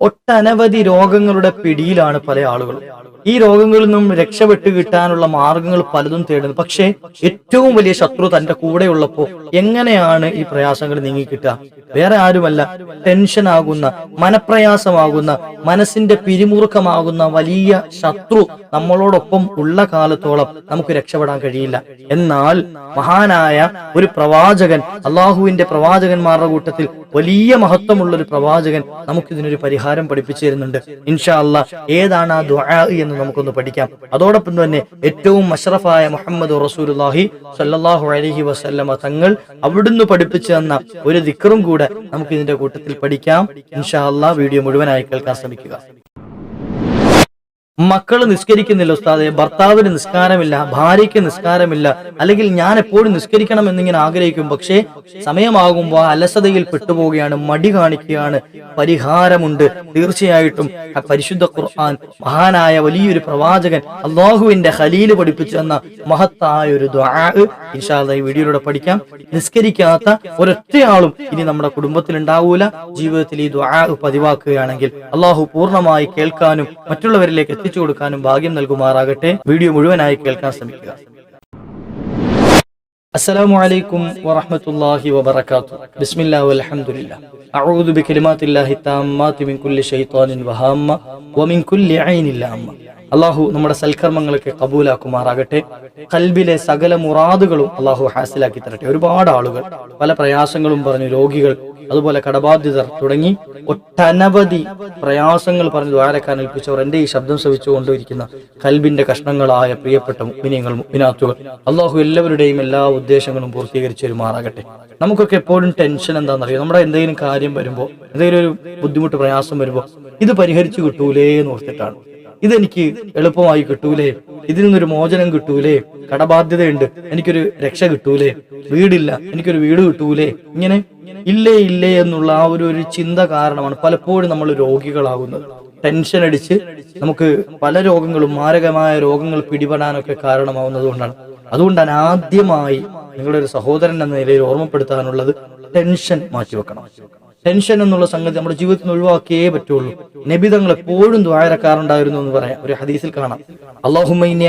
ഒട്ടനവധി രോഗങ്ങളുടെ പിടിയിലാണ് പല ആളുകളും. ഈ രോഗങ്ങളിൽ നിന്നും രക്ഷപ്പെട്ട് കിട്ടാനുള്ള മാർഗങ്ങൾ പലതും തേടുന്നു പക്ഷേ ഏറ്റവും വലിയ ശത്രു തന്റെ കൂടെ ഉള്ളപ്പോ എങ്ങനെയാണ് ഈ പ്രയാസങ്ങൾ നീങ്ങിക്കിട്ടുക? വേറെ ആരുമല്ല. ടെൻഷൻ ആകുന്ന മനപ്രയാസമാകുന്ന മനസ്സിന്റെ പിരിമുറുക്കമാകുന്ന വലിയ ശത്രു നമ്മളോടൊപ്പം ഉള്ള കാലത്തോളം നമുക്ക് രക്ഷപ്പെടാൻ കഴിയില്ല. എന്നാൽ മഹാനായ ഒരു പ്രവാചകൻ അള്ളാഹുവിന്റെ പ്രവാചകന്മാരുടെ കൂട്ടത്തിൽ വലിയ മഹത്വമുള്ള ഒരു പ്രവാചകൻ നമുക്കിതിനൊരു പരിഹാരം പഠിപ്പിച്ചു തരുന്നുണ്ട്. ഇൻഷാ അല്ലാ ഏതാണ് ആ ദുആ എന്ന് നമുക്കൊന്ന് പഠിക്കാം. അതോടൊപ്പം തന്നെ ഏറ്റവും മഷറഫായ മുഹമ്മദ് റസൂലുള്ളാഹി സല്ലാഹു അലഹി വസല്ലമ തങ്ങൾ അവിടുന്ന് പഠിപ്പിച്ചു തന്ന ഒരു ദിക്കറും കൂടെ നമുക്ക് ഇതിന്റെ കൂട്ടത്തിൽ പഠിക്കാം. ഇൻഷാ അല്ലാ വീഡിയോ മുഴുവനായി കേൾക്കാൻ ശ്രമിക്കുക. മക്കൾ നിസ്കരിക്കുന്നില്ല ഉസ്താദെ ഭർത്താവിന് നിസ്കാരമില്ല ഭാര്യയ്ക്ക് നിസ്കാരമില്ല അല്ലെങ്കിൽ ഞാൻ എപ്പോഴും നിസ്കരിക്കണം എന്നിങ്ങനെ ആഗ്രഹിക്കും. പക്ഷേ സമയമാകുമ്പോൾ അലസതയിൽ പെട്ടുപോവുകയാണ് മടി കാണിക്കുകയാണ്. പരിഹാരമുണ്ട്. തീർച്ചയായിട്ടും പരിശുദ്ധ ഖുർആൻ മഹാനായ വലിയൊരു പ്രവാചകൻ അള്ളാഹുവിന്റെ ഖലീൽ പഠിപ്പിച്ചു തന്ന മഹത്തായ ഒരു ഇൻഷാല്ല ഈ വീഡിയോയിലൂടെ പഠിക്കാം. നിസ്കരിക്കാത്ത ഒരൊറ്റയാളും ഇനി നമ്മുടെ കുടുംബത്തിൽ ഉണ്ടാവൂല ജീവിതത്തിൽ ഈ ദ്വാ പതിവാക്കുകയാണെങ്കിൽ അള്ളാഹു പൂർണമായി കേൾക്കാനും മറ്റുള്ളവരിലേക്ക് എത്തിച്ചു കൊടുക്കാനും ഭാഗ്യം നൽകുമാറാകട്ടെ വീഡിയോ മുഴുവനായി കേൾക്കാൻ ശ്രമിക്കുക السلام عليكم ورحمة الله وبركاته بسم الله والحمد لله أعوذ بكلمات الله التامات من كل شيطان وهامة ومن كل عين لامة അള്ളാഹു നമ്മുടെ സൽക്കർമ്മങ്ങളൊക്കെ കബൂലാക്കുമാറാകട്ടെ കൽബിലെ സകല മുറാദുകളും അള്ളാഹു ഹാസിലാക്കി തരട്ടെ ഒരുപാട് ആളുകൾ പല പ്രയാസങ്ങളും പറഞ്ഞു രോഗികൾ അതുപോലെ കടബാധ്യതർ തുടങ്ങി ഒട്ടനവധി പ്രയാസങ്ങൾ പറഞ്ഞ് ദ്വാരക്കാൻ ഏൽപ്പിച്ചവർ എന്റെ ഈ ശബ്ദം ശ്രവിച്ചുകൊണ്ടിരിക്കുന്ന കൽബിന്റെ കഷ്ണങ്ങളായ പ്രിയപ്പെട്ട മുഗ്മിനിയങ്ങൾ മുഗ്മിനാത്തുകൾ. അള്ളാഹു എല്ലാവരുടെയും എല്ലാ ഉദ്ദേശങ്ങളും പൂർത്തീകരിച്ചു വരുമാറാകട്ടെ നമുക്കൊക്കെ എപ്പോഴും ടെൻഷൻ എന്താണെന്നറിയാം? നമ്മുടെ എന്തെങ്കിലും കാര്യം വരുമ്പോൾ എന്തെങ്കിലും ഒരു ബുദ്ധിമുട്ട് പ്രയാസം വരുമ്പോൾ ഇത് പരിഹരിച്ചു കിട്ടൂലേ എന്ന് ഓർത്തിട്ടാണ്. ഇതെനിക്ക് എളുപ്പമായി കിട്ടൂലേ. ഇതിൽ നിന്നൊരു മോചനം കിട്ടൂലേ. കടബാധ്യതയുണ്ട്. എനിക്കൊരു രക്ഷ കിട്ടൂലേ. വീടില്ല. എനിക്കൊരു വീട് കിട്ടൂലേ. ഇങ്ങനെ ഇല്ലേ ഇല്ലേ എന്നുള്ള ആ ഒരു ഒരു ചിന്ത കാരണമാണ് പലപ്പോഴും നമ്മൾ രോഗികളാകുന്നത്. ടെൻഷൻ അടിച്ച് നമുക്ക് പല രോഗങ്ങളും മാരകമായ രോഗങ്ങൾ പിടിപെടാനൊക്കെ കാരണമാവുന്നത് കൊണ്ടാണ്. അതുകൊണ്ടാണ് ആദ്യമായി നിങ്ങളുടെ ഒരു സഹോദരൻ എന്ന നിലയിൽ ഓർമ്മപ്പെടുത്താനുള്ളത്. ടെൻഷൻ മാറ്റിവെക്കണം. ടെൻഷൻ എന്നുള്ള സംഗതി നമ്മുടെ ജീവിതത്തിൽ നിന്ന് ഒഴിവാക്കിയേ പറ്റുള്ളൂ. നബിതങ്ങൾ എപ്പോഴും ദ്വാരക്കാറുണ്ടായിരുന്നു എന്ന് പറയാം. ഒരു ഹദീസിൽ കാണാം. അള്ളാഹുമൈൻ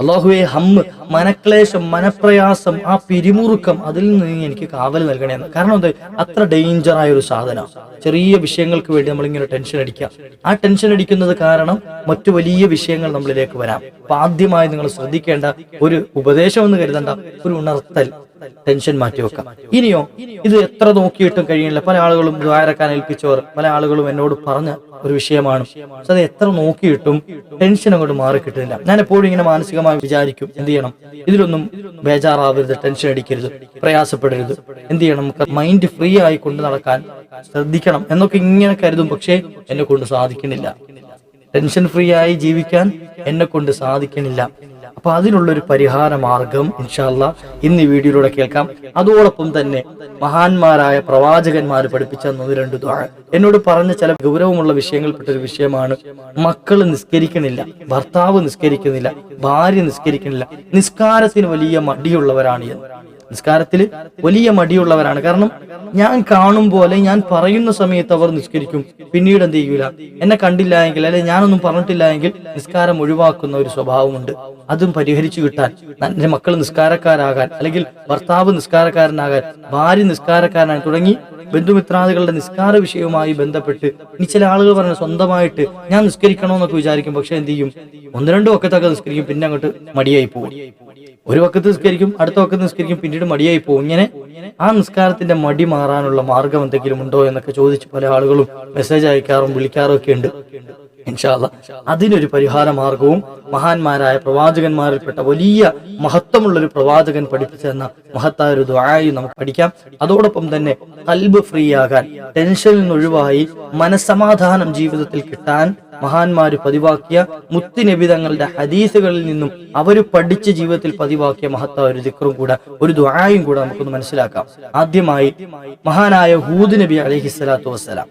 അള്ളാഹുവെ ഹമ്മ് മനക്ലേശം മനപ്രയാസം ആ പിരിമുറുക്കം അതിൽ നിന്ന് എനിക്ക് കാവൽ നൽകണേന്ന്. കാരണം എന്താ അത്ര ഡേഞ്ചർ ആയ ഒരു സാധനം. ചെറിയ വിഷയങ്ങൾക്ക് വേണ്ടി നമ്മൾ ഇങ്ങനെ ടെൻഷൻ അടിക്കുക ആ ടെൻഷൻ അടിക്കുന്നത് കാരണം മറ്റു വലിയ വിഷയങ്ങൾ നമ്മളിലേക്ക് വരാം. അപ്പൊ ആദ്യമായി നിങ്ങൾ ശ്രദ്ധിക്കേണ്ട ഒരു ഉപദേശം എന്ന് കരുതണ്ട. ഒരു ഉണർത്തൽ. ടെൻഷൻ മാറ്റി വെക്കാം ഇനിയോ? ഇത് എത്ര നോക്കിയിട്ടും കഴിയുന്നില്ല. പല ആളുകളും ദ്വാരക്കാൻ ഏൽപ്പിച്ചവർ പല ആളുകളും എന്നോട് പറഞ്ഞ ഒരു വിഷയമാണ്. അത് എത്ര നോക്കിയിട്ടും ടെൻഷൻ അങ്ങോട്ട് മാറി കിട്ടുന്നില്ല. ഞാൻ എപ്പോഴും ഇങ്ങനെ മാനസികമായി വിചാരിക്കും എന്ത് ചെയ്യണം? ഇതിലൊന്നും ബേജാറാവരുത് ടെൻഷൻ അടിക്കരുത് പ്രയാസപ്പെടരുത്. എന്ത് ചെയ്യണം? നമുക്ക് മൈൻഡ് ഫ്രീ ആയി കൊണ്ട് നടക്കാൻ ശ്രദ്ധിക്കണം എന്നൊക്കെ ഇങ്ങനെ കരുതും. പക്ഷേ എന്നെ കൊണ്ട് സാധിക്കണില്ല ടെൻഷൻ ഫ്രീ ആയി ജീവിക്കാൻ എന്നെ കൊണ്ട് സാധിക്കണില്ല അപ്പൊ അതിനുള്ളൊരു പരിഹാര മാർഗം ഇൻഷാല്ല ഇന്ന് ഈ വീഡിയോയിലൂടെ കേൾക്കാം. അതോടൊപ്പം തന്നെ മഹാന്മാരായ പ്രവാചകന്മാർ പഠിപ്പിച്ച ഒന്ന് രണ്ട് ദ്വാഴ എന്നോട് പറഞ്ഞ ചില ഗൗരവമുള്ള വിഷയങ്ങൾപ്പെട്ട ഒരു വിഷയമാണ്. മക്കൾ നിസ്കരിക്കണില്ല ഭർത്താവ് നിസ്കരിക്കുന്നില്ല ഭാര്യ നിസ്കരിക്കണില്ല നിസ്കാരത്തിന് വലിയ മടിയുള്ളവരാണ് എന്ന് നിസ്കാരത്തിൽ വലിയ മടിയുള്ളവരാണ്. കാരണം ഞാൻ കാണും പോലെ ഞാൻ പറയുന്ന സമയത്ത് അവർ നിസ്കരിക്കും. പിന്നീട് എന്ത് ചെയ്യൂല? എന്നെ കണ്ടില്ല എങ്കിൽ അല്ലെ ഞാനൊന്നും പറഞ്ഞിട്ടില്ല എങ്കിൽ നിസ്കാരം ഒഴിവാക്കുന്ന ഒരു സ്വഭാവമുണ്ട്. അതും പരിഹരിച്ചു കിട്ടാൻ. എന്റെ മക്കൾ നിസ്കാരക്കാരാകാൻ അല്ലെങ്കിൽ ഭർത്താവ് നിസ്കാരക്കാരനാകാൻ ഭാര്യ നിസ്കാരക്കാരനായി തുടങ്ങി ബന്ധുമിത്രാദികളുടെ നിസ്കാര വിഷയവുമായി ബന്ധപ്പെട്ട് ഇനി ചില ആളുകൾ പറഞ്ഞു സ്വന്തമായിട്ട് ഞാൻ നിസ്കരിക്കണമെന്നൊക്കെ വിചാരിക്കും. പക്ഷെ എന്ത് ചെയ്യും? ഒന്ന് ഒക്കെ വക്കത്തൊക്കെ നിസ്കരിക്കും പിന്നെ അങ്ങോട്ട് മടിയായി പോകും ഒരു വക്കത്ത് നിസ്കരിക്കും അടുത്ത വക്കത്ത് നിസ്കരിക്കും പിന്നീട് മടിയായി പോകും ഇങ്ങനെ ആ നിസ്കാരത്തിന്റെ മടി മാറാനുള്ള മാർഗം എന്തെങ്കിലും ഉണ്ടോ എന്നൊക്കെ ചോദിച്ച് പല ആളുകളും മെസ്സേജ് അയക്കാറും വിളിക്കാറും ഒക്കെ ഉണ്ട്. ഇൻഷാല്ല അതിനൊരു പരിഹാര മാർഗവും മഹാന്മാരായ പ്രവാചകന്മാരിൽപ്പെട്ട വലിയ മഹത്വമുള്ള ഒരു പ്രവാചകൻ പഠിപ്പിച്ചു തന്ന മഹത്തായ ഒരു ദ്വായി നമുക്ക് പഠിക്കാം. അതോടൊപ്പം തന്നെ കൽബ് ഫ്രീ ആകാൻ ടെൻഷനിൽ നിന്ന് ഒഴിവായി മനസ്സമാധാനം ജീവിതത്തിൽ കിട്ടാൻ മഹാന്മാര് പതിവാക്കിയ മുത്തിനബിതങ്ങളുടെ ഹദീസുകളിൽ നിന്നും അവർ പഠിച്ച ജീവിതത്തിൽ പതിവാക്കിയ മഹത്തായ ഒരു ദിക്റും കൂടെ ഒരു ദ്വായും കൂടെ നമുക്കൊന്ന് മനസ്സിലാക്കാം. ആദ്യമായി മഹാനായ ഹൂദ് നബി അലഹിസ്സലാത്തു വസ്സലാം.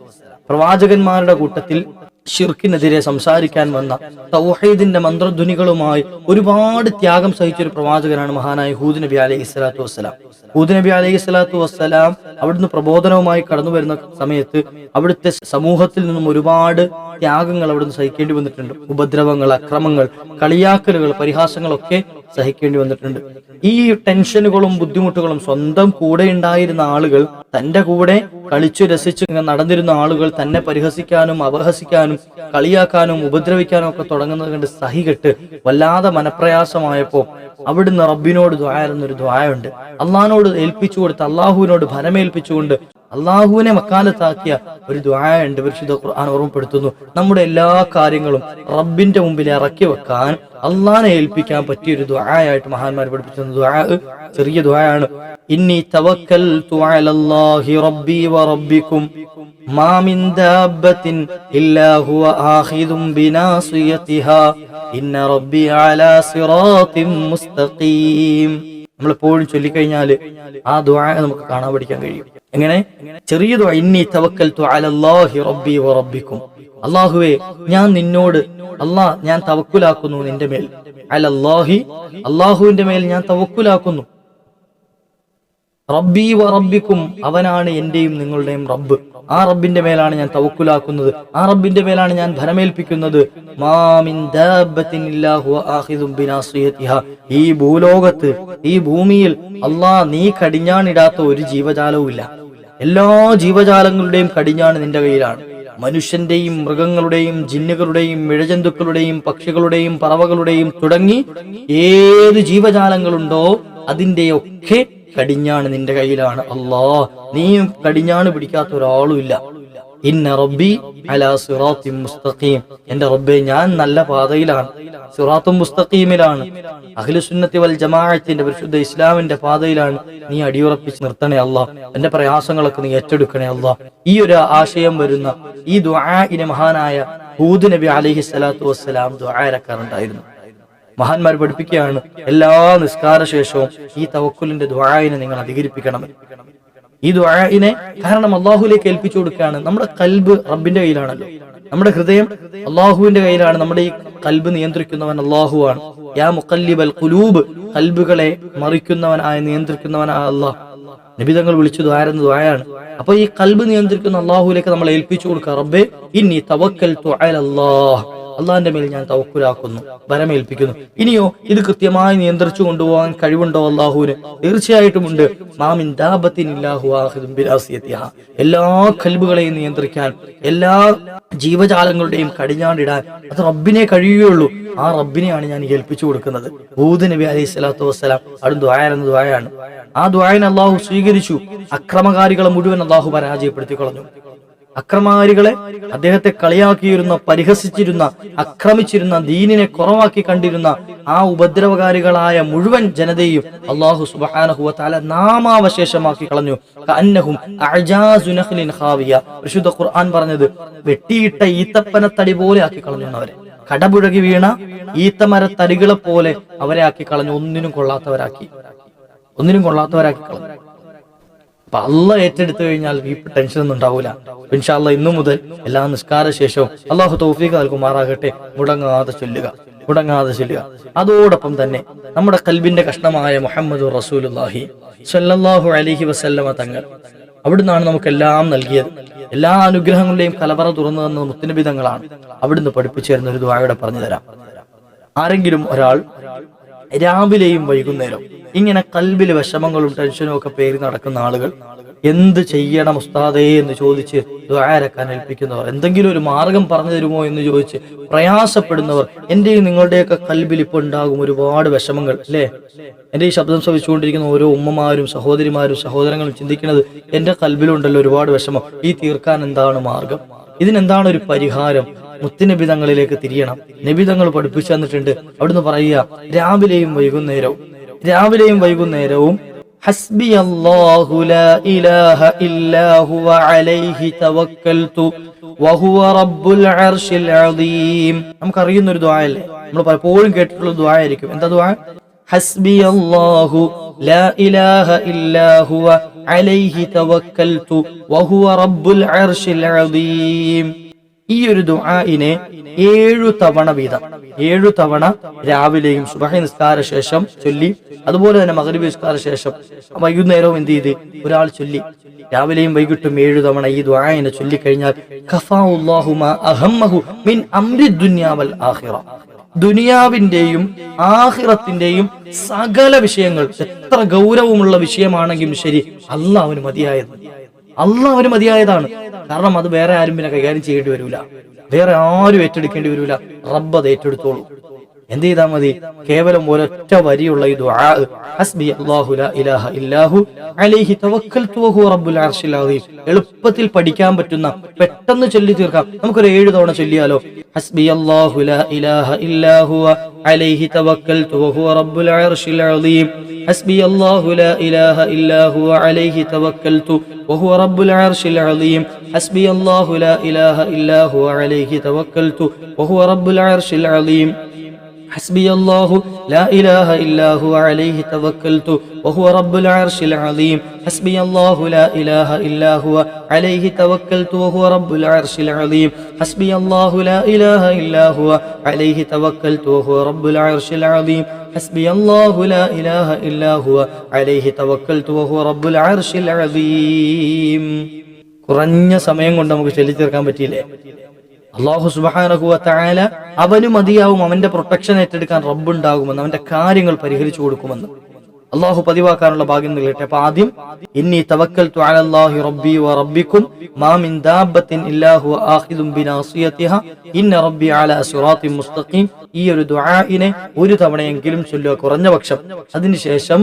പ്രവാചകന്മാരുടെ കൂട്ടത്തിൽ ഷിർക്കിനെതിരെ സംസാരിക്കാൻ വന്ന തൗഹീദിന്റെ മന്ത്രധ്വനികളുമായി ഒരുപാട് ത്യാഗം സഹിച്ച ഒരു പ്രവാചകനാണ് മഹാനായ ഹൂദ് നബി അലൈഹി സ്വലാത്തു വസ്സലാം. ഹൂദ് നബി അലൈഹി സ്വലാത്തു വസ്സലാം അവിടുന്ന് പ്രബോധനവുമായി കടന്നു വരുന്ന സമയത്ത് അവിടുത്തെ സമൂഹത്തിൽ നിന്നും ഒരുപാട് ത്യാഗങ്ങൾ അവിടുന്ന് സഹിക്കേണ്ടി വന്നിട്ടുണ്ട്. ഉപദ്രവങ്ങൾ അക്രമങ്ങൾ കളിയാക്കലുകൾ പരിഹാസങ്ങളൊക്കെ സഹിക്കേണ്ടി വന്നിട്ടുണ്ട്. ഈ ടെൻഷനുകളും ബുദ്ധിമുട്ടുകളും സ്വന്തം കൂടെ ഉണ്ടായിരുന്ന ആളുകൾ തന്റെ കൂടെ കളിച്ചു രസിച്ച് നടന്നിരുന്ന ആളുകൾ തന്നെ പരിഹസിക്കാനും അപഹസിക്കാനും കളിയാക്കാനും ഉപദ്രവിക്കാനും ഒക്കെ തുടങ്ങുന്നത് കണ്ട് സഹികെട്ട് വല്ലാതെ മനപ്രയാസമായപ്പോ അവിടുന്ന് റബ്ബിനോട് ദ്വായ എന്നൊരു ദ്വായുണ്ട് അള്ളഹാനോട് ഏൽപ്പിച്ചു കൊടുത്ത് അള്ളാഹുവിനോട് ഭരമേൽപ്പിച്ചുകൊണ്ട് അള്ളാഹുവിനെ മക്കാലത്താക്കിയ ഒരു ദ്വായുണ്ട് പരിശുദ്ധ ഖുർആൻ ഓർമ്മപ്പെടുത്തുന്നു. നമ്മുടെ എല്ലാ കാര്യങ്ങളും റബ്ബിന്റെ മുമ്പിൽ ഇറക്കി വെക്കാൻ അള്ളാഹിനെ ഏൽപ്പിക്കാൻ പറ്റിയ ഒരു ദ്വായായിട്ട് മഹാന്മാർ പഠിപ്പിച്ചു ദ്വാ ചെറിയ ദ്വായാണ് ഇന്നി തവക്കൽ അലല്ലാഹി റബ്ബി വ റബ്ബിക്കും മാ മിൻ ദാബത്തിൻ ബിനാസിയതിഹാ ഇന്ന റബ്ബി അലാ സിറാത്തിൻ മുസ്തഖീം. നമ്മൾ എപ്പോഴും ചൊല്ലിക്കഴിഞ്ഞാൽ ആ ദുആ നമുക്ക് കാണാൻ പഠിക്കാൻ കഴിയും. എങ്ങനെ? ചെറിയ ദുആ ഇന്നി തവക്കൽ അലല്ലാഹി റബ്ബി റബ്ബിക്കും. അള്ളാഹുവേ ഞാൻ നിന്നോട് അള്ളാഹ് ഞാൻ തവക്കുലാക്കുന്നു നിന്റെ മേൽ. അലല്ലാഹി അള്ളാഹുവിന്റെ മേൽ ഞാൻ തവക്കുലാക്കുന്നു. റബ്ബി വ റബ്ബിക്കും അവനാണ് എന്റെയും നിങ്ങളുടെയും റബ്ബ്. ആ റബ്ബിന്റെ മേലാണ് ഞാൻ തവക്കുലാക്കുന്നത്. ആ റബ്ബിന്റെ മേലാണ് ഞാൻ ഭരമേൽപ്പിക്കുന്നത് ഈ ഭൂലോകത്ത് ഈ ഭൂമിയിൽ അള്ളാ നീ കടിഞ്ഞാണിടാത്ത ഒരു ജീവജാലവും ഇല്ല. എല്ലാ ജീവജാലങ്ങളുടെയും കടിഞ്ഞാണ് നിന്റെ കയ്യിലാണ്. മനുഷ്യന്റെയും മൃഗങ്ങളുടെയും ജിന്നുകളുടെയും ഇഴജന്തുക്കളുടെയും പക്ഷികളുടെയും പറവകളുടെയും തുടങ്ങി ഏത് ജീവജാലങ്ങളുണ്ടോ അതിന്റെയൊക്കെ കടിഞ്ഞാണ് നിന്റെ കയ്യിലാണ്. അല്ലാ നീയും കടിഞ്ഞാണ് പിടിക്കാത്ത ഒരാളുമില്ല ഇന്ന റബ്ബി അലാ സിറാത്തിൻ മുസ്തഖീം. എന്റെ റബ്ബെ ഞാൻ നല്ല പാതയിലാണ്. സുറാത്തും മുസ്തഖീമിലാണ്. അഖിലുസുന്നത്തി വൽ ജമാഅത്തിന്റെ പരിശുദ്ധ ഇസ്ലാമിന്റെ പാതയിലാണ് നീ അടിയുറപ്പിച്ച് നിർത്തണേ അല്ല. എന്റെ പ്രയാസങ്ങളൊക്കെ നീ ഏറ്റെടുക്കണേ അല്ല. ഈ ഒരു ആശയം വരുന്ന ഈ ദുആഇനെ മഹാനായ ഹൂദ് നബി അലഹി സ്വലാത്തു വസ്സലാം ദുആരക്കാറുണ്ടായിരുന്നു മഹാന്മാർ പഠിപ്പിക്കുകയാണ് എല്ലാ നിസ്കാര ശേഷവും ഈ തവക്കുലിന്റെ ദ്വായനെ നിങ്ങൾ അധികരിപ്പിക്കണം. ഈ ദ്വായനെ കാരണം അള്ളാഹുലേക്ക് ഏൽപ്പിച്ചു കൊടുക്കുകയാണ്. നമ്മുടെ കൽബ് റബ്ബിന്റെ കയ്യിലാണല്ലോ. നമ്മുടെ ഹൃദയം അള്ളാഹുവിന്റെ കയ്യിലാണ്. നമ്മുടെ ഈ കൽബ് നിയന്ത്രിക്കുന്നവൻ അള്ളാഹുവാണ് യാ മുക്കല്ലിബൽ കുലൂബ് കൽബുകളെ മറിക്കുന്നവനായ നിയന്ത്രിക്കുന്നവനായ അള്ളാഹ്. നിബിതങ്ങൾ വിളിച്ചു ദ്വാരുന്ന ദ്വായാണ് അപ്പൊ ഈ കൽബ് നിയന്ത്രിക്കുന്ന അള്ളാഹുലേക്ക് നമ്മൾ ഏൽപ്പിച്ചു കൊടുക്കുക. റബ്ബെ ഇന്നി തവക്കൽ അല്ലാഹ്. അള്ളാഹിന്റെ മേൽ ഞാൻ തവക്കുലാക്കുന്നു വരമേൽപ്പിക്കുന്നു. ഇനിയോ ഇത് കൃത്യമായി നിയന്ത്രിച്ചു കൊണ്ടുപോകാൻ കഴിവുണ്ടോ അള്ളാഹുവിന്? തീർച്ചയായിട്ടും ഉണ്ട്. മാമിൻ എല്ലാ കൽബുകളെയും നിയന്ത്രിക്കാൻ എല്ലാ ജീവജാലങ്ങളുടെയും കടിഞ്ഞാണ്ടിടാൻ അത് റബ്ബിനെ കഴിയുകയുള്ളൂ. ആ റബ്ബിനെയാണ് ഞാൻ ഏൽപ്പിച്ചു കൊടുക്കുന്നത്. ഭൂത് നബി അലൈഹി സ്വലാത്തു വസ്സലാം അവിടെ ദ്വായെന്ന ദ്വായാണ് ആ ദ്വായനെ അള്ളാഹു സ്വീകരിച്ചു. അക്രമകാരികളെ മുഴുവൻ അള്ളാഹു പരാജയപ്പെടുത്തി കളഞ്ഞു അക്രമാരികളെ അദ്ദേഹത്തെ കളിയാക്കിയിരുന്ന പരിഹസിച്ചിരുന്ന അക്രമിച്ചിരുന്ന ദീനിനെ കുറവാക്കി കണ്ടിരുന്ന ആ ഉപദ്രവകാരികളായ മുഴുവൻ ജനതയും അള്ളാഹു സുബാനഹുല നാമാവശേഷമാക്കി കളഞ്ഞു. അന്നഹും വിശുദ്ധ ഖുർആൻ പറഞ്ഞത് വെട്ടിയിട്ട ഈത്തപ്പനത്തടി പോലെ ആക്കി കളഞ്ഞു അവരെ കടപുഴകി വീണ ഈത്തമര ഈത്തമരത്തടികളെ പോലെ അവരെ ആക്കി കളഞ്ഞു. ഒന്നിനും കൊള്ളാത്തവരാക്കി. ഒന്നിനും കൊള്ളാത്തവരാക്കി കളഞ്ഞു. അപ്പൊ അള്ള ഏറ്റെടുത്തു കഴിഞ്ഞാൽ ഈ ടെൻഷൻ ഒന്നും ഉണ്ടാവൂല. ഇൻഷാല്ല ഇന്നു മുതൽ എല്ലാ നിസ്കാര ശേഷവും അള്ളാഹു തൗഫീഖ് നൽകുമാറാകട്ടെ. മുടങ്ങാതെ ചൊല്ലുക മുടങ്ങാതെ ചൊല്ലുക. അതോടൊപ്പം തന്നെ നമ്മുടെ കൽബിന്റെ കഷ്ണമായ മുഹമ്മദ് റസൂലുല്ലാഹി സല്ലല്ലാഹു അലൈഹി വസല്ലമ തങ്ങൾ അവിടുന്നാണ് നമുക്കെല്ലാം നൽകിയത്. എല്ലാ അനുഗ്രഹങ്ങളുടെയും കലവറ തുറന്നു തന്ന മുത്തനബിതങ്ങളാണ് അവിടുന്ന് പഠിപ്പിച്ചു തരുന്ന ഒരു ദ്വായോടെ പറഞ്ഞുതരാം ആരെങ്കിലും ഒരാൾ രാവിലെയും വൈകുന്നേരം. ഇങ്ങനെ കൽബിൽ വിഷമങ്ങളും ടെൻഷനും ഒക്കെ പേരി നടക്കുന്ന ആളുകൾ എന്ത് ചെയ്യണം ഉസ്താദേ എന്ന് ചോദിച്ച് ദ്വാരക്കാൻ ഏൽപ്പിക്കുന്നവർ? എന്തെങ്കിലും ഒരു മാർഗം പറഞ്ഞു തരുമോ എന്ന് ചോദിച്ച് പ്രയാസപ്പെടുന്നവർ എന്റെയും നിങ്ങളുടെയൊക്കെ കൽബിൽ ഇപ്പോൾ ഉണ്ടാകും ഒരുപാട് വിഷമങ്ങൾ അല്ലേ? എന്റെ ഈ ശബ്ദം ശ്രവിച്ചുകൊണ്ടിരിക്കുന്ന ഓരോ ഉമ്മമാരും സഹോദരിമാരും സഹോദരങ്ങളും ചിന്തിക്കുന്നത് എന്റെ കൽബിലുണ്ടല്ലോ ഒരുപാട് വിഷമം. ഈ തീർക്കാൻ എന്താണ് മാർഗം? ഇതിനെന്താണ് ഒരു പരിഹാരം? മുത്തുനബിതങ്ങളിലേക്ക് തിരിയണം. നിബിതങ്ങൾ പഠിപ്പിച്ചു തന്നിട്ടുണ്ട്. അവിടുന്ന് പറയുക രാവിലെയും വൈകുന്നേരവും. രാവിലെയും വൈകുന്നേരവും ഹസ്ബി അല്ലാഹു ലാ ഇലാഹ തവക്കൽതു വഹുവ റബ്ബുൽ അർശിൽ നമുക്കറിയുന്ന ഒരു ദുആയല്ലേ? നമ്മൾ പലപ്പോഴും കേട്ടിട്ടുള്ള ദുആയായിരിക്കും. എന്താ ദുആ? ഹസ്ബി അല്ലാഹു ലാ ഇലാഹ ഇല്ലാ തവക്കൽതു വഹുവ റബ്ബുൽ അർശിൽ ഈ ഒരു ദുആഇനെ ഏഴു തവണ വീതം. ഏഴു തവണ രാവിലെയും സുബഹി നിസ്കാര ശേഷം ചൊല്ലി അതുപോലെ തന്നെ മഗ്രിബ് നിസ്കാര ശേഷം വൈകുന്നേരവും എന്ത് ചെയ്ത് ഒരാൾ ചൊല്ലി. രാവിലെയും വൈകിട്ടും ഏഴു തവണ ഈ ദുആഇനെ ചൊല്ലിക്കഴിഞ്ഞാൽ മിൻ ദുനിയാവിന്റെയും ആഹിറത്തിന്റെയും സകല വിഷയങ്ങൾ എത്ര ഗൗരവമുള്ള വിഷയമാണെങ്കിലും ശരി അല്ല അവന് മതിയായത്. അള്ളാഹ് അവന് മതിയായതാണ്. കാരണം അത് വേറെ ആരും പിന്നെ കൈകാര്യം ചെയ്യേണ്ടി വരൂല. വേറെ ആരും ഏറ്റെടുക്കേണ്ടി വരില്ല റബ്ബ് അത് ഏറ്റെടുത്തോളൂ. എന്ത് ചെയ്താൽ മതി കേവലം ഒരൊറ്റ വരിയുള്ള ഈ ദുആ ഹസ്ബി അല്ലാഹു ലാ ഇലാഹ ഇല്ലാഹു അലൈഹി തവക്കൽതു വഹുവ റബ്ബുൽ അർശിൽ അസീം എളുപ്പത്തിൽ പഠിക്കാൻ പറ്റുന്ന പെട്ടെന്ന് ചൊല്ലി തീർക്കാം നമുക്കൊരു ഏഴ് തവണ ചൊല്ലിയാലോ ഹസ്ബി അല്ലാഹു ലാ ഇലാഹ ഇല്ലാഹു അലൈഹി തവക്കൽതു വഹുവ റബ്ബുൽ അർശിൽ അസീം حسبي الله لا إله إلا هو عليه توكلت وهو رب العرش العظيم حسبي الله لا إله إلا هو عليه توكلت وهو رب العرش العظيم حسبي الله لا إله إلا هو عليه توكلت وهو رب العرش العظيم حسبي الله لا إله إلا هو عليه توكلت وهو رب العرش العظيم حسبي الله لا إله إلا هو عليه توكلت وهو رب العرش العظيم حسبي الله لا إله إلا هو عليه توكلت وهو رب العرش العظيم കുറഞ്ഞ സമയം കൊണ്ട് നമുക്ക് ചൊല്ലി തീർക്കാൻ പറ്റിയില്ലേ അള്ളാഹു സുബാനകുവത്തായാല അവന് മതിയാവും അവന്റെ പ്രൊട്ടക്ഷൻ ഏറ്റെടുക്കാൻ റബ്ബുണ്ടാകുമെന്ന് അവന്റെ കാര്യങ്ങൾ പരിഹരിച്ചു കൊടുക്കുമെന്ന് അള്ളാഹു പതിവാക്കാനുള്ള ഭാഗ്യം നൽകട്ടെ. അപ്പൊ ആദ്യം ഇന്നി തവക്കൽ അലല്ലാഹി റബ്ബി വ റബ്ബിക്കും മാ മിൻ ദാബത്തിൻ ഇല്ലാഹു ആഖിദും ബിനാസിയതിഹ ഇന്ന റബ്ബി അലാ സിറാത്തിൻ മുസ്തഖീം. ഈ ഒരു ദുആഇനെ ഒരു തവണയെങ്കിലും ചൊല്ലുക കുറഞ്ഞ പക്ഷം. അതിനുശേഷം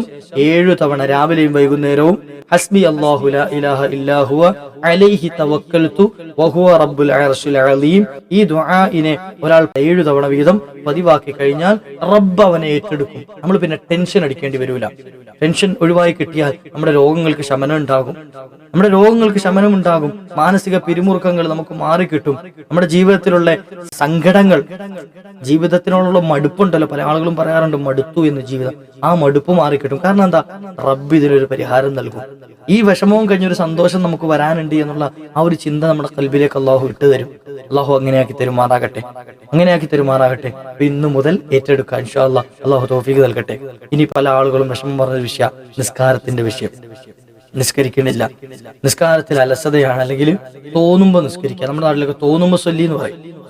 ഏഴു തവണ രാവിലെയും വൈകുന്നേരവും ഹസ്ബി അല്ലാഹു ലാ ഇലാഹ ഇല്ലാഹുവ അലൈഹി തവക്കൽതു വഹുവ റബ്ബുൽ അർശിൽ അലീം. ഈ ദുആഇനെ ഒരാൾ ഏഴു തവണ വീതം പതിവാക്കി കഴിഞ്ഞാൽ റബ്ബ് അവനെ ഏറ്റെടുക്കും. നമ്മൾ പിന്നെ ടെൻഷൻ അടിക്കേണ്ടി വരൂല. ടെൻഷൻ ഒഴിവായി കിട്ടിയാൽ നമ്മുടെ രോഗങ്ങൾക്ക് ശമനം ഉണ്ടാകും. നമ്മുടെ രോഗങ്ങൾക്ക് ശമനം ഉണ്ടാകും. മാനസിക പിരിമുറുക്കങ്ങൾ നമുക്ക് മാറിക്കിട്ടും നമ്മുടെ ജീവിതത്തിലുള്ള സങ്കടങ്ങൾ ജീവിതത്തിനോടുള്ള മടുപ്പുണ്ടല്ലോ. പല ആളുകളും പറയാറുണ്ട് മടുത്തു എന്ന് ജീവിതം. ആ മടുപ്പ് മാറിക്കിട്ടും കാരണം എന്താ? റബ്ബ് ഇതിനൊരു പരിഹാരം നൽകും. ഈ വിഷമവും കഴിഞ്ഞൊരു സന്തോഷം നമുക്ക് വരാനുണ്ട് എന്നുള്ള ആ ഒരു ചിന്ത നമ്മുടെ കൽബിലേക്ക് അള്ളാഹു ഇട്ട് തരും. അള്ളാഹു അങ്ങനെയാക്കി തരുമാറാകട്ടെ. അങ്ങനെയാക്കി തരുമാറാകട്ടെ. ഇന്നു മുതൽ ഏറ്റെടുക്കുക. ഇൻഷാ അള്ളാഹ് അള്ളാഹു തോഫീക്ക് നൽകട്ടെ. ഇനി പല ആളുകളും വിഷമം പറഞ്ഞ വിഷയ നിസ്കാരത്തിന്റെ വിഷയം. നിസ്കരിക്കണില്ല. നിസ്കാരത്തിൽ അലസതയാണ് അല്ലെങ്കിൽ തോന്നുമ്പോ നിസ്കരിക്കുക. നമ്മുടെ നാട്ടിലൊക്കെ തോന്നുമ്പോ സൊല്ലി എന്ന് പറയും.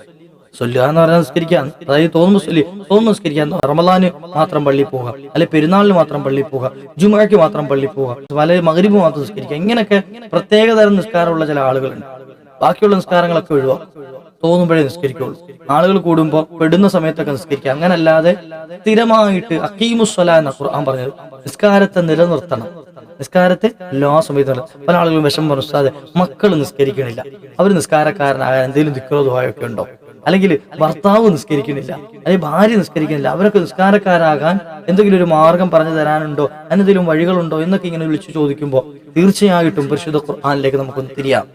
സൊല്ലുക എന്ന് പറഞ്ഞാൽ നിസ്കരിക്കാൻ. അതായത് തോന്നുമ്പോ സൊല്ലി. തോന്നുന്നു നിസ്കരിക്കാൻ റമലാന് മാത്രം പള്ളി പോവുക. അല്ലെ പെരുന്നാളിന് മാത്രം പള്ളി പോവുക. ജുമയ്ക്ക് മാത്രം പള്ളി പോവുക. വല മകരിബ് മാത്രം നിസ്കരിക്കുക. ഇങ്ങനെയൊക്കെ പ്രത്യേക തരം നിസ്കാരമുള്ള ചില ആളുകളുണ്ട്. ബാക്കിയുള്ള നിസ്കാരങ്ങളൊക്കെ ഒഴിവാക്കും തോന്നുമ്പോഴേ നിസ്കരിക്കുള്ളൂ. ആളുകൾ കൂടുമ്പോൾ പെടുന്ന സമയത്തൊക്കെ നിസ്കരിക്കുക. അങ്ങനല്ലാതെ സ്ഥിരമായിട്ട് അക്കീമുസ്വല എന്ന ഖുർആൻ പറഞ്ഞത് നിസ്കാരത്തെ നിലനിർത്തണം. നിസ്കാരത്തെ എല്ലാ സമയത്തും പല ആളുകളും വിഷം പറഞ്ഞാതെ മക്കൾ നിസ്കരിക്കണില്ല. അവർ നിസ്കാരക്കാരനാകാൻ എന്തെങ്കിലും ദിക്രോധമായൊക്കെ ഉണ്ടോ? അല്ലെങ്കിൽ ഭർത്താവ് നിസ്കരിക്കുന്നില്ല അല്ലെങ്കിൽ ഭാര്യ നിസ്കരിക്കുന്നില്ല അവരൊക്കെ നിസ്കാരക്കാരാകാൻ എന്തെങ്കിലും ഒരു മാർഗം പറഞ്ഞു തരാനുണ്ടോ അതിനെന്തെങ്കിലും വഴികളുണ്ടോ എന്നൊക്കെ ഇങ്ങനെ വിളിച്ചു ചോദിക്കുമ്പോൾ തീർച്ചയായിട്ടും പരിശുദ്ധ ഖുർആാനിലേക്ക് നമുക്കൊന്ന് തിരിയാം.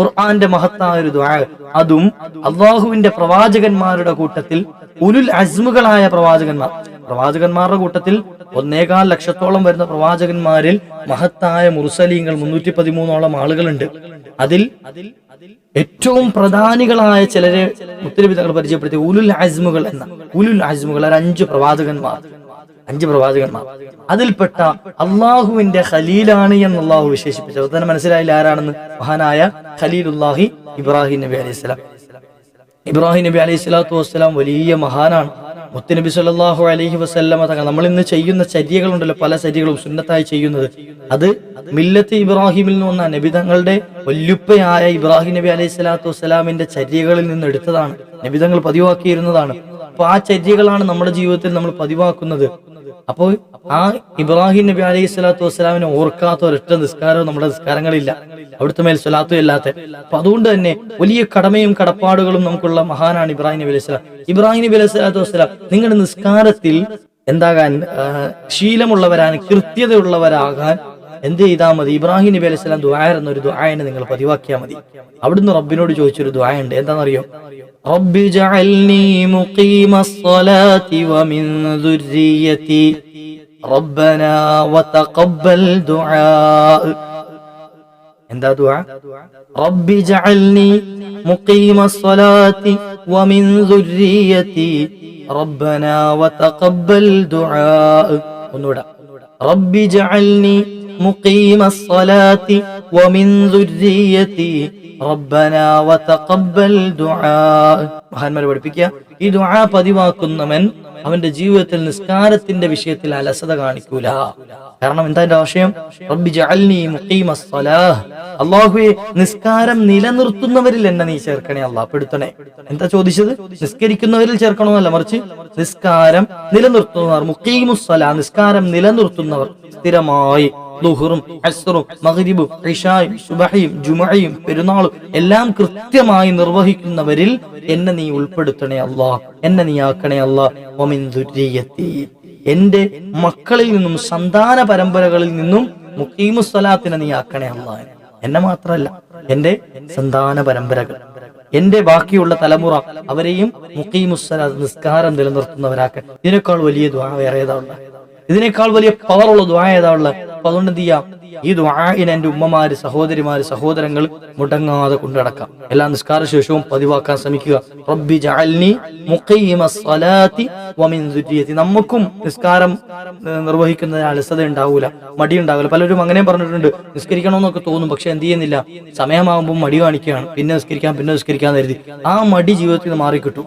ഖുർആാന്റെ മഹത്തായ ഒരു ദ്വാ അതും അള്ളാഹുവിന്റെ പ്രവാചകന്മാരുടെ കൂട്ടത്തിൽ ഉലുൽ അസ്മുകളായ പ്രവാചകന്മാർ. പ്രവാചകന്മാരുടെ കൂട്ടത്തിൽ ഒന്നേകാൽ ലക്ഷത്തോളം വരുന്ന പ്രവാചകന്മാരിൽ മഹത്തായ മുർസലീങ്ങൾ മുന്നൂറ്റി പതിമൂന്നോളം ആളുകളുണ്ട്. അതിൽ ഏറ്റവും പ്രധാനികളായ ചിലരെ മുത്തരബിതങ്ങൾ പരിചയപ്പെടുത്തിയ ഉലുൽ അസ്മുകൾ എന്ന ഉലുൽ അസ്മുകൾ ഒരു അഞ്ച് പ്രവാചകന്മാർ. അഞ്ച് പ്രവാചകന്മാർ. അതിൽപ്പെട്ട അള്ളാഹുവിന്റെ ഖലീലാണ് എന്ന് അള്ളാഹു വിശേഷിപ്പിച്ചത് തന്നെ മനസ്സിലായില്ല ആരാണെന്ന്? മഹാനായ ഖലീലുല്ലാഹി ഇബ്രാഹിം നബി അലൈഹി സ്വലാം. ഇബ്രാഹിം നബി അലൈഹി സ്വലാത്തു വസ്സലാം വലിയ മഹാനാണ്. മുത്തുനബി സല്ലല്ലാഹു അലഹി വസല്ലമ തങ്ങൾ നമ്മൾ ഇന്ന് ചെയ്യുന്ന ചര്യകളുണ്ടല്ലോ പല ചര്യകളും സുന്നത്തായി ചെയ്യുന്നത്. അത് മില്ലത്ത് ഇബ്രാഹിമിൽ നിന്ന് വന്ന നബി തങ്ങളുടെ വല്യുപ്പയായ ഇബ്രാഹിം നബി അലൈഹി സ്വലാത്തു വസ്സലാമിന്റെ ചര്യകളിൽ നിന്ന് എടുത്തതാണ്. നബി തങ്ങൾ പതിവാക്കിയിരുന്നതാണ്. അപ്പൊ ആ ചര്യകളാണ് നമ്മുടെ ജീവിതത്തിൽ നമ്മൾ പതിവാക്കുന്നത്. അപ്പോൾ ആ ഇബ്രാഹിം നബി അലൈഹി സ്വലാത്തു വസ്സലാമിനെ ഓർക്കാത്ത ഒരൊറ്റ നിസ്കാരവും നമ്മുടെ നിസ്കാരങ്ങളില്ല. അവിടുത്തെ മേൽ സ്വലാത്തും ഇല്ലാത്ത. അപ്പൊ അതുകൊണ്ട് തന്നെ വലിയ കടമയും കടപ്പാടുകളും നമുക്കുള്ള മഹാനാണ് ഇബ്രാഹിം നബി അലൈഹി സ്വലാം ഇബ്രാഹിം നബി അലൈഹി സ്വലാത്തു വസ്സലാം നിങ്ങളുടെ നിസ്കാരത്തിൽ എന്താകാൻ ശീലമുള്ളവരാണ് കൃത്യതയുള്ളവരാകാൻ എന്ത് ചെയ്താൽ മതി? ഇബ്രാഹിം നബി അലൈഹി ദുആ എന്നൊരു ദുആനെ നിങ്ങൾ പതിവാക്കിയാൽ മതി. അവിടുന്ന് റബ്ബിനോട് ചോദിച്ചൊരു ദുആയുണ്ട്. എന്താണെന്നറിയോ റബ്ബി ജഅൽനി മുഖീമസ്സലാത്തി വമിൻ ദുർരിയതി റബ്ബന വതഖബ്ബൽ ദുആ. എന്താ ദുആ? റബ്ബി ജഅൽനി മുഖീമസ്സലാത്തി വമിൻ ദുർരിയതി റബ്ബനാ വതഖബ്ബൽ ദുആ. ഒന്നുകൂടെ. റബ്ബി ജഅൽനി مقيم الصلاة ومن ذريتي ربنا وتقبل دعاء മഹാന്മാരെ പഠിപ്പിക്കുക ഈ ദുആ പതിവാക്കുന്നവൻ അവന്റെ ജീവിതത്തിൽ നിസ്കാരത്തിന്റെ വിഷയത്തിൽ അലസത കാണിക്കൂല കാരണം എന്താ എന്റെ ആശയം റബ്ബി ജഅൽനി മുഖീമസ് സ്വലാഹ് അള്ളാഹുവെ നിസ്കാരം നിലനിർത്തുന്നവരിൽ എന്നെ നീ ചേർക്കണേ അള്ളാഹ് പെടുത്തണേ എന്താ ചോദിച്ചത് നിസ്കരിക്കുന്നവരിൽ ചേർക്കണമെന്നല്ല മറിച്ച് നിസ്കാരം നിലനിർത്തുന്നവർ മുഖീമുസ്സലാ നിസ്കാരം നിലനിർത്തുന്നവർ സ്ഥിരമായി ലുഹറും അസറും മഗ്രിബും ഇഷായും സുബഹയും ജുമഅയും പെരുന്നാളും എല്ലാം കൃത്യമായി നിർവഹിക്കുന്നവരിൽ എന്നെ നീ ഉൾപ്പെടുത്തണേ അല്ലാ എന്നെ നീ ആക്കണേ അല്ലാ. വമിൻ ദുര്രിയത്തി എന്റെ മക്കളിൽ നിന്നും സന്താന പരമ്പരകളിൽ നിന്നും മുഖീമുസ്സലാത്തിനെ നീ ആക്കണേ അല്ലാ. എന്നെ മാത്രമല്ല എന്റെ സന്താന പരമ്പരകൾ. എന്റെ ബാക്കിയുള്ള തലമുറ അവരെയും മുഖീമുസ്സലാത്ത് നിസ്കാരം നിലനിർത്തുന്നവരാക്കാൻ ഇതിനേക്കാൾ വലിയ ദ്വാ വേറെ ഏതാ ഇതിനേക്കാൾ വലിയ പവറുള്ള ദ്വാ ഏതാ ഉള്ളത് അപ്പൊ അതുകൊണ്ട് എന്ത് ചെയ്യാം? ഈ ദ്വാഇനെ എന്റെ ഉമ്മമാര് സഹോദരിമാര് സഹോദരങ്ങൾ മുടങ്ങാതെ കൊണ്ടുനടക്കാം എല്ലാ നിസ്കാര ശേഷവും പതിവാക്കാൻ ശ്രമിക്കുക. റബ്ബി നമുക്കും നിസ്കാരം നിർവഹിക്കുന്ന അലസത ഉണ്ടാവൂല. മടി ഉണ്ടാവില്ല. പലരും അങ്ങനെ പറഞ്ഞിട്ടുണ്ട്. നിസ്കരിക്കണമെന്നൊക്കെ തോന്നും പക്ഷെ എന്ത് ചെയ്യുന്നില്ല? സമയമാകുമ്പോൾ മടി കാണിക്കുകയാണ്. പിന്നെ നിസ്കരിക്കാം പിന്നെ നിസ്കരിക്കാൻ കരുതി. ആ മടി ജീവിതത്തിൽ നിന്ന് മാറിക്കിട്ടും.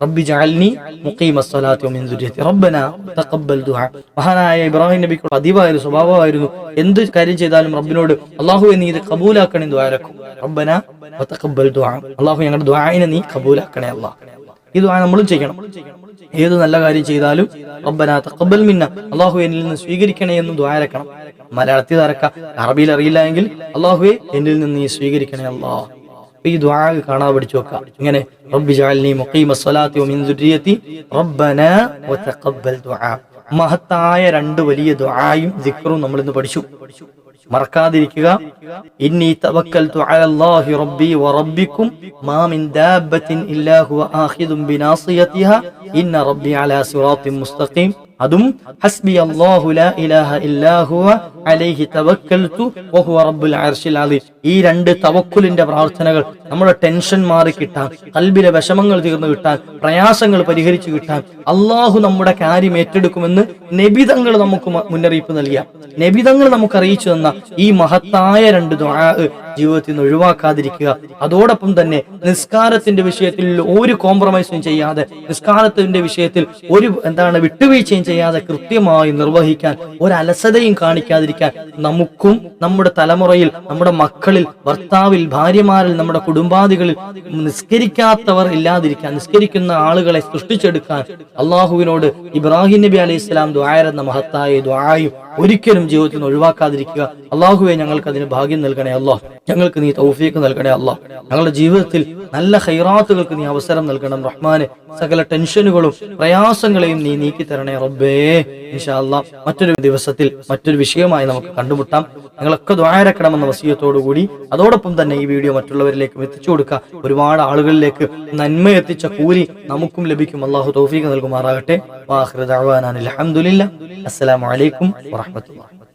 റബ്ബി ജഅൽനി മുഖീമ സ്വലാത്തി വമിൻ ദുരിയത്തി റബ്ബന തഖബ്ബൽ ദുആ മഹാനായ ഇബ്രാഹിം നബിക്ക് അതിവായ സ്വഭാവമായിരുന്നു. എന്ത് കാര്യം ചെയ്താലും റബ്ബിനോട് അല്ലാഹു നീ ഇത് കബൂലാക്കണേ ദ്വാരക്കും റബ്ബന തഖബ്ബൽ ദുആ. അല്ലാഹു ഞങ്ങളുടെ ദുആയിനെ നീ കബൂലാക്കണേ അല്ലാഹ് ഈ ദുആ നമ്മളും ചെയ്യണം. ഏത് നല്ല കാര്യം ചെയ്താലും റബ്ബന തഖബ്ബൽ മിന്ന. അല്ലാഹു എന്നിൽ നിന്ന് സ്വീകരിക്കണേ എന്ന് ദ്വാരക്കണം മലയാളത്തിൽ അറക്ക അറബിയിൽ അറിയില്ല എങ്കിൽ എന്നിൽ നിന്ന് നീ സ്വീകരിക്കണേ അല്ലാഹ് ഈ ദുആ കാണാതെ പഠിച്ചു വെക്കാം. ഇങ്ങനെ റബ്ബി ജഅൽനി മുഖീമ വമിൻ ദുരിയത്തി റബ്ബന വതഖബ്ബൽ ദുആ. മഹത്തായ രണ്ട് വലിയ ദുആയും ദിക്റും നമ്മൾ ഇന്ന് പഠിച്ചു. മറക്കാതിരിക്കുക. ഇന്നി തവക്കൽതു അലല്ലാഹി റബ്ബി വറബ്ബിക്കും മാ മിൻ ദാബത്തിൻ ഇല്ലാ ഹുവ ആഖിദുൻ ബിനാസിയതിഹാ ഇന്ന റബ്ബി അലാ സിറാത്തിൻ മുസ്തഖീം. അതും ഹസ്ബി അല്ലാഹു ലാ ഇലാഹ ഇല്ലാ അലൈഹി തവക്കൽതു വഹുവ റബ്ബുൽ അർശിൽ അലീം ഈ രണ്ട് തവക്കുലിന്റെ പ്രാർത്ഥനകൾ നമ്മുടെ ടെൻഷൻ മാറി കിട്ടാൻ കൽബിലെ വിഷമങ്ങൾ തീർന്നു കിട്ടാൻ പ്രയാസങ്ങൾ പരിഹരിച്ചു കിട്ടാൻ അള്ളാഹു നമ്മുടെ കാര്യം ഏറ്റെടുക്കുമെന്ന് നബിതങ്ങൾ നമുക്ക് മുന്നറിയിപ്പ് നൽകിയ. നബിതങ്ങൾ നമുക്ക് അറിയിച്ചു തന്ന ഈ മഹത്തായ രണ്ട് ജീവിതത്തിൽ നിന്ന് ഒഴിവാക്കാതിരിക്കുക. അതോടൊപ്പം തന്നെ നിസ്കാരത്തിന്റെ വിഷയത്തിൽ ഒരു കോംപ്രമൈസും ചെയ്യാതെ നിസ്കാരത്തിന്റെ വിഷയത്തിൽ ഒരു എന്താണ് വിട്ടുവീഴ്ചയും ചെയ്യാതെ കൃത്യമായി നിർവഹിക്കാൻ ഒരു അലസതയും കാണിക്കാതിരിക്കാൻ നമുക്കും നമ്മുടെ തലമുറയിൽ നമ്മുടെ മക്കളിൽ ഭർത്താവിൽ ഭാര്യമാരിൽ നമ്മുടെ കുടുംബാദികളിൽ നിസ്കരിക്കാത്തവർ ഇല്ലാതിരിക്കാൻ നിസ്കരിക്കുന്ന ആളുകളെ സൃഷ്ടിച്ചെടുക്കാൻ അള്ളാഹുവിനോട് ഇബ്രാഹിം നബി അലൈഹി ഇസ്ലാം ദ്വായരെന്ന മഹത്തായ ദ്വായും ഒരിക്കലും ജീവിതത്തിൽ നിന്ന് ഒഴിവാക്കാതിരിക്കുക. അള്ളാഹുവെ ഞങ്ങൾക്ക് അതിന് ഭാഗ്യം നൽകണേ അല്ലാഹ് ഞങ്ങൾക്ക് നീ തൗഫീക്ക് നൽകണേ അല്ലാഹ് ഞങ്ങളുടെ ജീവിതത്തിൽ നല്ല ഹൈറാത്തുകൾക്ക് നീ അവസരം നൽകണം റഹ്മാന്. സകല ടെൻഷനുകളും പ്രയാസങ്ങളെയും നീ നീക്കി തരണേ റബ്ബേ മറ്റൊരു ദിവസത്തിൽ മറ്റൊരു വിഷയമായി നമുക്ക് കണ്ടുമുട്ടാം. ഞങ്ങളൊക്കെ ദ്വാരക്കണമെന്ന വസീയത്തോടു കൂടി അതോടൊപ്പം തന്നെ ഈ വീഡിയോ മറ്റുള്ളവരിലേക്കും എത്തിച്ചു കൊടുക്കുക. ഒരുപാട് ആളുകളിലേക്ക് നന്മ എത്തിച്ച കൂലി നമുക്കും ലഭിക്കും. അള്ളാഹു തൗഫീഖ് നൽകുമാറാകട്ടെ. അലഹമുല്ല അസ്സലാമു അലൈക്കും വറഹ്മത്തുള്ളാഹി.